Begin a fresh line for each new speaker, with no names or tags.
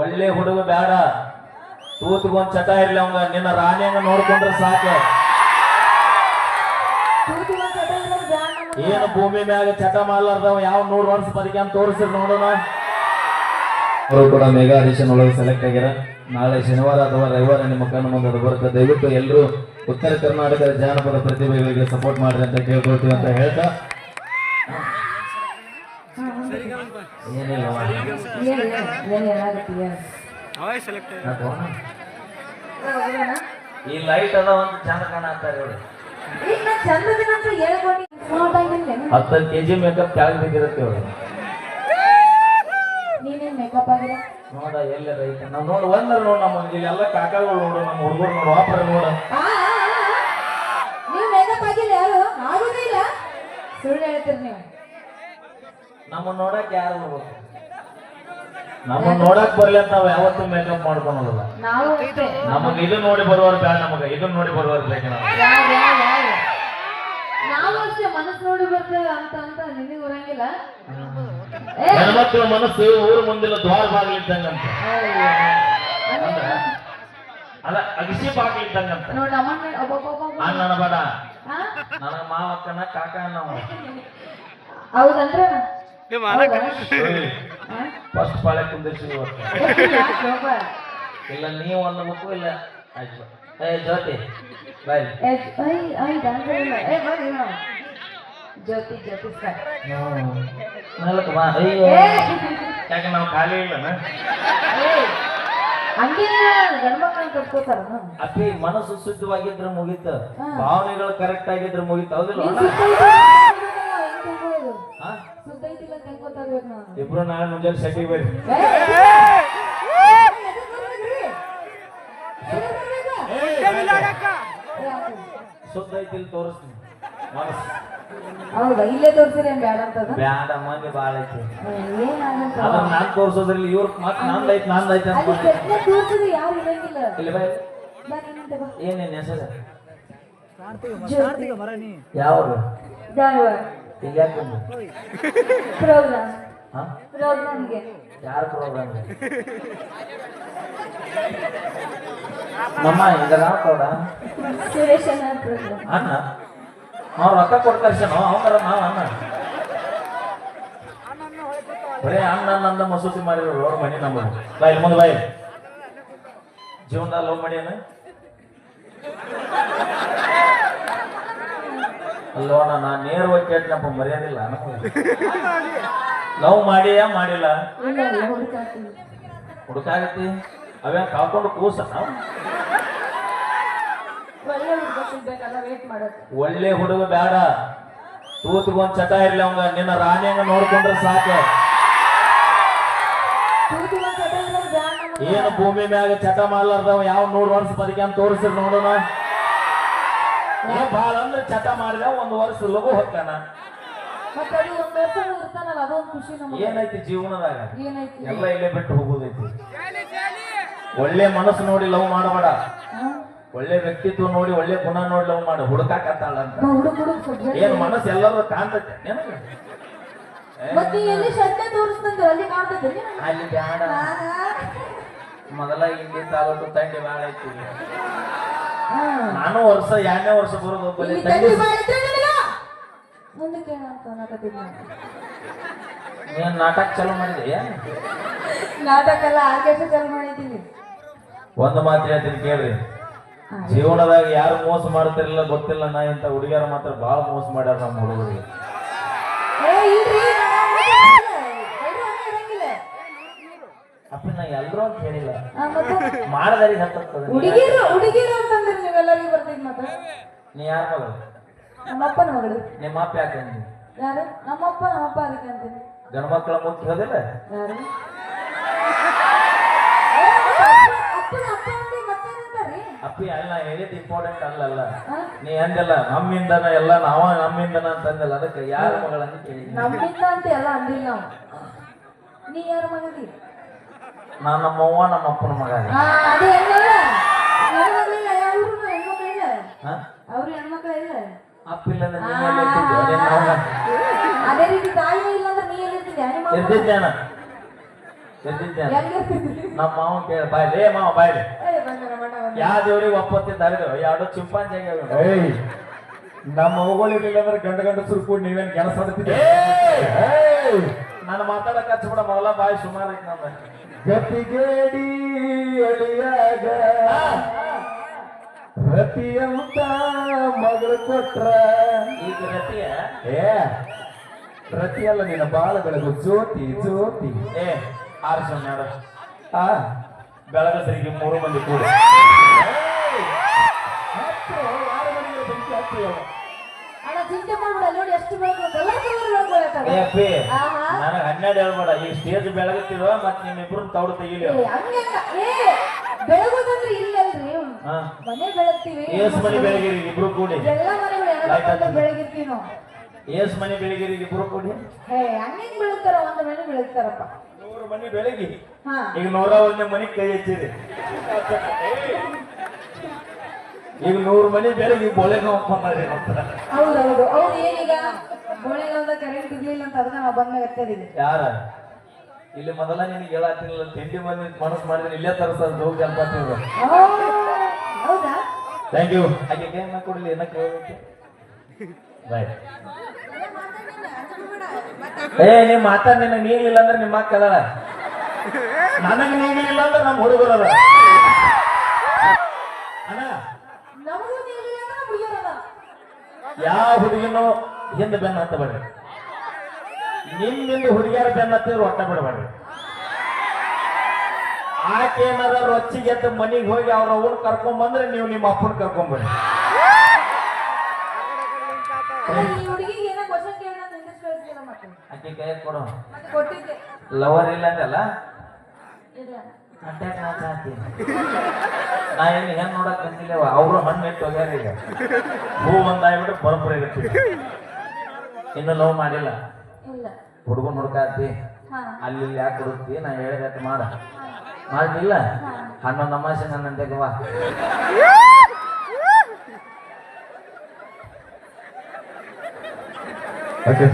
ಒಳ್ಳೆ ಹುಡುಗ ಬೇಡ. ತೂತ್ಗೊಂದ್ ಚಟ ಇರ್ಲಿ ಅವಂಗ. ನಿನ್ನ ರಾಣಿಯಂಗ ನೋಡ್ಕೊಂಡ್ರೆ ಸಾಕು. ಏನು ಭೂಮಿ ಮ್ಯಾಗ ಚಟ ಮಾಡ್ಲಾರ್ದವ? ಯಾವ ನೂರು ವರ್ಷ ಅಂತ ತೋರಿಸಿರ್ ನೋಡೋಣ. ಅವರು ಕೂಡ ಮೆಗಾ ಆಡಿಷನ್ ಒಳಗೆ ಸೆಲೆಕ್ಟ್ ಆಗ್ಯಾರ ನಾಳೆ ಶನಿವಾರ ಅಥವಾ ರವಿವಾರ ನಿಮ್ಮ ಕಣ್ಣು ಮುಂದೆ ಅದು ಬರುತ್ತೆ. ದಯವಿಟ್ಟು ಎಲ್ಲರೂ ಉತ್ತರ ಕರ್ನಾಟಕದ ಜಾನಪದ ಪ್ರತಿಭೆಗಳಿಗೆ ಸಪೋರ್ಟ್ ಮಾಡ್ರಿ ಅಂತ ಕೇಳ್ಕೊಳ್ತೀವಿ ಅಂತ ಹೇಳ್ತಾ ಏನಿಲ್ಲವಾ
ಏನ್ ಏನ್ ಏನ್ ಹೇಳಾಕತ್ತೀಯ?
ಯಾಕೋ?
ಏ, ಹೋಗೋಣ?
ಈ ಲೈಟ್ ಅದ ಒಂದು ಚಂದ ಕಾಣತ್ತಾರೆ ಇವ್ರು
ಈಗ ನಾ ಚಂದದಿನ ಅಂತ ಹೇಳ್ಕೊಂಡು. ನೋಡಂಗಿಲ್ಲೇನು?
ಕೆ ಜಿ ಮೇಕಪ್ ಕೆಳಗೆ ಬಿದ್ದಿರುತ್ತೆ
ಆಗಿಲ್ಲ
ನೋಡ ಎಲ್ಲ ರೈತ ನಾವು ನೋಡು ಒಂದರ ನೋಡು ನಮ್ಮ ಇಲ್ಲೆಲ್ಲ ಕಾಕಾಗಳು ನೋಡು ನಮ್ಮ ಹುಡುಗರು ನೋಡು ಆಪರ ನೋಡು.
ನೀವ್ ಮೇಕಪ್ ಆಗಿಲ್ಲ ಯಾರು? ಆಗುದೇ ಇಲ್ಲ. ಸುಳ್ಳು ಹೇಳ್ತೀರಿ ನೀವು.
ನಮ್ಮ ನೋಡಕ್ ಯಾರು ಬರ್ಬೇಕು ನಮ್ಮ ನೋಡಕ್ ಬರ್ಲಿ ಅಂತ ನಾವ್ ಯಾವತ್ತೂ ಮೇಕಪ್ ಮಾಡ್ಕೊಳೋದಲ್ಲ.
ನಾವು ಅಷ್ಟೇ.
ನಮಗ್ ಇದು ನೋಡಿ ಬರುವ ಬೇಡ ನಮಗ ಇದನ್ನ ನೋಡಿ ಬರುವ ಬೇಕು ನಮ್ಗೆ.
ಯಾರ್ ಯಾರ್ ಯಾರ್? ನಾವು ಅಷ್ಟೇ ಮನಸ್ಸು ನೋಡಿ ಬರ್ತೇವೆ ಅಂತ ಅಂತ ನಿನಗೆ ಬರಂಗಿಲ್ಲ? ಏ!
ಹೆಣ್ಮಕ್ಳ ಮನಸ್ಸು ಊರು ಮುಂದಿಲ್ಲ ದ್ವಾರ ಬಾಗ್ಲಿದ್ದಂಗಂತ. ಇದ್ದಂಗಂತ ಅಲ್ಲ ಅಗಸಿ ಬಾಗ್ಲಿದ್ದಂಗಂತ.
ನೋಡ್ ನಮ್ಮನ್ನ ಹಾ
ನನಗ ಮಾವ ಅಕ್ಕನ ಕಾಕ
ಹೌದಂದ್ರ
ಫಸ್ಟ್ ಪಾಳೆ ಕುಂದಿರ್ಸಿ ಇಲ್ಲ ನೀವು ಅನ್ನಬೇಕು ಇಲ್ಲ ಆಯ್ತು. ಏ ಜ್ಯೋತಿ ಬಾಯ್.
ಜ್ಯೋತಿ ಜ್ಯೋತಿ ಸರ್.
ನಾಲ್ಕು ಬಾ ಅಯ್ಯೋ. ಯಾಕೆ ನಾವು ಖಾಲಿ ಇಲ್ಲನ? ಅಪ್ಪಿ ಮನಸ್ಸು ಶುದ್ಧವಾಗಿದ್ರೆ ಮುಗೀತು. ಭಾವನೆಗಳು ಕರೆಕ್ಟ್ ಆಗಿದ್ರೆ ಮುಗಿತ. ಹೌದಿಲ್ಲ ಇಬ್ರು ನಾಳೆ ಮುಂಜಾನೆ ಶೆಟ್ಟಿ ಬರ್ರಿ. ಸುದ್ದ ಐತಿ ತೋರಿಸ್ತೀನಿ. ಮನಸ್ಸು.
ಹೌದಾ? ಇಲ್ಲೇ ತೋರ್ಸಿರಿ ಬ್ಯಾಡ ಅಂತದ?
ಬ್ಯಾಡ ಮಂದಿ ಐತಿ. ಅದನ್ನ ನಾನ್ ತೋರ್ಸೋದ್ರಲ್ಲಿ ಇವ್ರ ಮತ್ ನಂದ್ ಐತಿ ನಂದ್ ಐತಿ ಅಂತ
ಯಾರು ಇರಂಗಿಲ್ಲ.
ಇಲ್ಲಿ ಬಾಯ್ ಏನೇನ್ ಹೆಸರು? ಯಾವ್ದು
ಪ್ರೋಗ್ರಾಮ್. ಪ್ರೋಗ್ರಾಮ್ಗೆ
ಯಾರ ಪ್ರೋಗ್ರಾಮ್ ಇದರ
ಸುರೇಶ್ ಅಣ್ಣ ಪ್ರೋಗ್ರಾಮ್
ಅಣ್ಣ? ಅವ್ರು ರೊಕ್ಕ ಕೊಡ್ತಾರೆ ಶನೋ ಅವನರ ನಾವು ಅಣ್ಣ. ಬರೀ ಅಣ್ಣ ನಂದ ಮಸೂತಿ ಮಾಡಿರೋ ಲೋನ್ ಮನೆ ನಮ್ಮ ಬಾಯ್ ಮುಂದೆ ಬಾಯ್ ಲೋನ್ ಮನಿ ಅಣ್ಣ ಅಲ್ಲೋಣ ನಾ ನೇರವಾಗಿ ಕೇಳ್ತೀನಪ್ಪ ಮರ್ಯಾದಿಲ್ಲ ನಮಗೆ ಲವ್ ಮಾಡಿಯ ಮಾಡಿಲ್ಲ? ಹುಡುಕಾಗತ್ತಿ. ಅವೇ ಕಾಕೊಂಡು ಕೂಸ ನಾವು
ಒಳ್ಳೆ ಹುಡುಗ
ಬೇಡ ತೂತ್ಗೊಂದ್ ಚಟ ಇರ್ಲಿ ಅವಂಗ. ನಿನ್ನ ರಾಣಿಯಂಗ ನೋಡ್ಕೊಂಡ್ರೆ ಸಾಕು. ಏನು ಭೂಮಿ ಮ್ಯಾಗ ಚಟ ಮಾಡ್ಲಾರ್ದವ? ಯಾವ ನೂರು ವರ್ಷ ಬದುಕ್ಯಾನ್ ತೋರಿಸಿರ್ ನೋಡೋಣ. ಭಾಳ ಬಾಳ ಅಂದ್ರೆ ಚಟ ಮಾಡಿದ ಒಂದು ವರ್ಷ ಲಘು ಹೊಕ್ಕಾನ
ಮತ್ತೆ ಅದು ಒಂದ್ ವರ್ಷ ಇರ್ತಾನಲ್ಲ ಅದೊಂದು ಖುಷಿ ನಮಗೆ.
ಏನೈತಿ ಜೀವನದಾಗ?
ಏನೈತಿ?
ಎಲ್ಲ ಇಲ್ಲೇ ಬಿಟ್ಟು ಹೋಗೋದೈತಿ. ಒಳ್ಳೆ ಮನಸ್ಸು ನೋಡಿ ಲವ್ ಮಾಡಬೇಡ? ಒಳ್ಳೆ ವ್ಯಕ್ತಿತ್ವ ನೋಡಿ ಒಳ್ಳೆ ಗುಣ ನೋಡಿ ಲವ್ ಮಾಡು. ಹುಡುಕಾಕತ್ತಾಳ ಅಂತ. ಏನ್ ಮನಸ್ಸು ಎಲ್ಲರೂ ಕಾಣ್ತೈತೆ? ನಿನಗೆ? ಏ,
ಮತ್ತೆ ನೀ ಎಲ್ಲಿ ಶ್ರದ್ಧೆ ತೋರಿಸ್ತಂದ್ರೆ ಅಲ್ಲಿ ಕಾಣ್ತದೆ
ಅಲ್ಲಿ ಬ್ಯಾಡ. ಮೊದಲ ಇಲ್ಲಿ ತಾಲೂಕು ತಂಡಿ ಬಾಳ ಐತಿ. ನಾನು ವರ್ಷ ಎರಡನೇ ವರ್ಷ ಬರೋದು
ಮುಂದಕ್ಕೆ ಏನಂತ ಅನ್ನಕತ್ತಿದ್ದೆ ನಾನು.
ನಾಟಕ ಚಲೋ ಮಾಡಿದೀಯಾ?
ನಾಟಕ ಎಲ್ಲ ಆಕೇಶ ಚಾಲು ಮಾಡಿದ್ದೀನಿ.
ಒಂದು ಮಾತು ಹೇಳ್ತೀನಿ ಕೇಳ್ರಿ. ಜೀವನದಾಗ ಯಾರು ಮೋಸ ಮಾಡ್ತಿರಲಿಲ್ಲ ಗೊತ್ತಿಲ್ಲ ನಾ ಇಂಥ ಹುಡುಗಿಯರ ಮಾತ್ರ ಬಹಳ ಮೋಸ ಮಾಡ್ಯಾರ ನಮ್ಮ ಹುಡುಗರಿಗೆ
ಎಲ್ಲರೂ
ಅಪ್ಪ ನಾ ಎಲ್ರೂ ಅಂತ ಹೇಳಿಲ್ಲ. ಮಾಡದಾರಿಗೆ ಹತ್ತದ
ಹುಡುಗಿರು ಹುಡುಗಿರು ಅಂತಂದ್ರೆ ನೀವೆಲ್ಲರಿಗೂ ಬರ್ತೀನಿ ಮಾತ್ರ
ನೀ ಯಾರ
ನಮ್ಮಪ್ಪನ ಮಗಳು.
ನಿಮ್ಮ ಅಪ್ಪ ಯಾಕೆ?
ಯಾರು? ನಮ್ಮಪ್ಪ ನಮ್ಮಪ್ಪ ಅದಕ್ಕೆ ಅಂತೀನಿ.
ಗಂಡ್ಮಕ್ಳ ಮುಖ್ಯ ಹೋದಿಲ್ಲ?
ಯಾರು? ಅಪ್ಪನ ಅಪ್ಪ ಮತ್ತೇನಂತಾರಿ
ಅಪ್ಪಿ ಅಲ್ಲ ಹೇಳಿದ್ ಇಂಪಾರ್ಟೆಂಟ್ ಅಲ್ಲಲ್ಲ.
ಹಾ?
ನೀ ಅಂದಲ್ಲ ನಮ್ಮಿಂದನ ಎಲ್ಲ ನಾವ ನಮ್ಮಿಂದನ ಅಂತ ಅಂದಲ್ಲ. ಅದಕ್ಕೆ ಯಾರ ಮಗಳಂತ ಕೇಳಿದ್ನಿ
ನಮ್ಮಿಂದ ಅಂತ ಎಲ್ಲ ಅಂದಿಲ್ಲ ನಾವು ನೀ ಯಾರ ಮಗದಿ?
ನಾನು ನಮ್ಮವ್ವ ನಮ್ಮ ಅಪ್ಪನ ಮಗ. ರೀ.
ಅದೇ ಹೆಣ್ಣಲ್ಲ
ಹಾ?
ಅವ್ರು ಹೆಣ್ಮಕ್ಳಿಲ್ಲ.
ಅಪ್ಪ ನಿನ್ನ
ಅದೇ ರೀತಿ ತಾಯಿ ಇಲ್ಲ ಅಂದ್ರೆ ನೀ ಎಲ್ಲಿರ್ತಿದ್ಯಾ? ನಿಮ್ಮ
ಅಣ್ಣ. ಎದ್ದಿದ್ದೆ ನಮ್ಮ ಮಾವ ಕೇಳ ಬಾಯ್ಲಿ ಏ ಮಾವ ಬಾಯ್ಲಿ.
ಬಂದ
ಯಾವ ದೇವ್ರಿಗೆ ಒಪ್ಪತ್ತಿದ್ದಾರೆ ಎರಡು ಚಿಂಪಾಂಜಿ ಆಗ್ಯಾವ
ನಮ್ಮ ಮಗಳಿರ್ಲಿಲ್ಲ ಅಂದ್ರೆ ಗಂಡ ಗಂಡ ಕೂಡ ನೀವೇನ್ ಕೆಲಸ ಮಾಡ್ತಿದ್ದೆ
ನಾನು ಮಾತಾಡಕ್ ಹಚ್ಬಿಡ ಮೊದಲ ಬಾಯಿ ಸುಮಾರು ಐತಿ ನಂದ.
ಗತಿಗೇಡಿ ಅಳಿಯಾಗ ರತಿಯಂತ ಮಗಳು ಕೊಟ್ರ.
ಈಗ ರತಿಯ?
ಏ ರತಿ ಅಲ್ಲ ನಿನ್ನ ಬಾಳ ಬೆಳಗು ಜ್ಯೋತಿ ಜ್ಯೋತಿ.
ಏ ಆರಿಸ ನೋಡ.
ಆ?
ಬೆಳಗಸರಿಗೆ ಮೂರು ಮಂದಿ ಕೂಡ.
ಚಿಂತೆ ಮಾಡ್ಬಿಡ. ನೋಡಿ ಎಷ್ಟು.
ನನಗೆ ಹನ್ನೆರಡು ಹೇಳ್ಬೇಡ. ಈ ಸ್ಟೇಜ್ ಬೆಳಗತ್ತಿರುವ ಮತ್ತೆ ನಿಮ್ಮಿಬ್ರು ತೌಡು ತೆಗಿಲಿ.
ಹಂಗೆಲ್ಲ ಏ ಬೆಳಗೋದಂದ್ರೆ ಇಲ್ಲಲ್ರಿ.
ಹಾ
ಮನೆ ಬೆಳಗ್ತೀವಿ.
ಏಸ್ ಮನಿ ಬೆಳಗಿರಿ ಇಬ್ರು ಕೂಡಿ.
ಎಲ್ಲ ಮನೆಗಳು ಎಲ್ಲ ಬೆಳಗಿರ್ತೀವಿ ನಾವು.
ಏಸ್ ಮನೆ ಬೆಳಗಿರಿ ಇಬ್ರು ಕೂಡಿ.
ಹೇ ಹಂಗೆ ಬೆಳಗ್ತಾರ ಒಂದು ಮನೆ ಬೆಳಗ್ತಾರಪ್ಪ.
ನೂರು ಮನಿ ಬೆಳಗಿ
ಹಾ.
ಈಗ ನೂರ ಒಂದೇ ಮನೆ ಕೈ ಹಚ್ಚಿರಿ. ಈಗ ನೂರು ಮನೆ ಬೆಳಗಿ ಬೋಳೆಗಾಂವ್ ಅಂತಾರ.
ಹೌದೌದು. ಅವ್ರು ಏನೀಗ? ಗೋಳೆಗಾಲದ ಕರೆಂಟ್ ಇರ್ಲಿಲ್ಲ ಅಂತ ಅದನ್ನ ನಾವು ಬಂದಾಗ ಹತ್ತಿದೀವಿ
ಯಾರ? ಇಲ್ಲಿ ಮೊದಲ ನಿನಗೆ ಹೇಳತ್ತಿಲ್ಲ ತಿಂಡಿ ಮಂದಿ ಮನಸ್ಸು ಮಾಡಿದ್ರೆ ಇಲ್ಲೇ ತರಿಸೋದು ಹೋಗಿ ಅಂತ
ಹೌದಾ.
ಥ್ಯಾಂಕ್ ಯು ಹಾಗೆ ಕೊಡಲಿ ಏನ ಕೇಳಬೇಕು ಬಾಯ್ ಏ ನೀವ್ ಮಾತಾಡ ನಿನ್ನ ನೀಗ್ಲಿಲ್ಲ ಅಂದ್ರೆ ನಿಮ್ಮ ಅಕ್ಕ ಅದಾಳ ನನಗೆ ನೀಗ್ಲಿಲ್ಲ ಅಂದ್ರೆ ನಮ್ಮ ಹುಡುಗರು ಅದ ಯಾವ ಹುಡುಗಿನೂ ಹಿಂದೆ ಬೆನ್ನ ಹತ್ತ ನಿಮ್ ನಿಮ್ಮಿಂದ ಹುಡುಗಿಯರ ಬೆನ್ನ ಹತ್ತಿದ್ರು ಒಟ್ಟ ಬಿಡಬೇಡ್ರಿ ಆಕೆ ಏನಾರ ರೊಚ್ಚಿಗೆದ್ದ ಮನಿಗೆ ಹೋಗಿ ಅವ್ರ ಅವ್ನ ಕರ್ಕೊಂಡ್ ಬಂದ್ರೆ ನೀವು ನಿಮ್ಮ ಅಪ್ಪನ
ಕರ್ಕೊಂಡ್ ಬರ್ರಿ.
ಆಕೆ ಕೈ ಕೊಡು. ಲವರ್ ಇಲ್ಲ ಅಂದಲ್ಲ? ಅಟ್ಯಾಕ್ ನಾ ಏನು ಹೆಂಗ್ ನೋಡಕ್ ಬಂದಿಲ್ಲ ಅವರು ಹಣ್ಣು ಇಟ್ಟು ಹೋಗ್ಯಾರ ಈಗ. ಹೂ ಒಂದಾಗ್ಬಿಟ್ಟು ಪರಂಪರೆ ಇರ್ತೀವಿ ಇನ್ನು ಲವ್ ಮಾಡಿಲ್ಲ?
ಇಲ್ಲ.
ಹುಡುಗನ್ ಹುಡುಕಾತಿ? ಅಲ್ಲಿ ಇಲ್ಲಿ ಯಾಕೆ ಹುಡುಕ್ತಿ? ನಾ ಹೇಳಿದ ಮಾಡ. ಮಾಡ್ಲಿಲ್ಲ ಹನ್ನೊಂದು ಅಮಾಸೆ ನನ್ನಂತೆ ಗವಾ
ಓಕೆ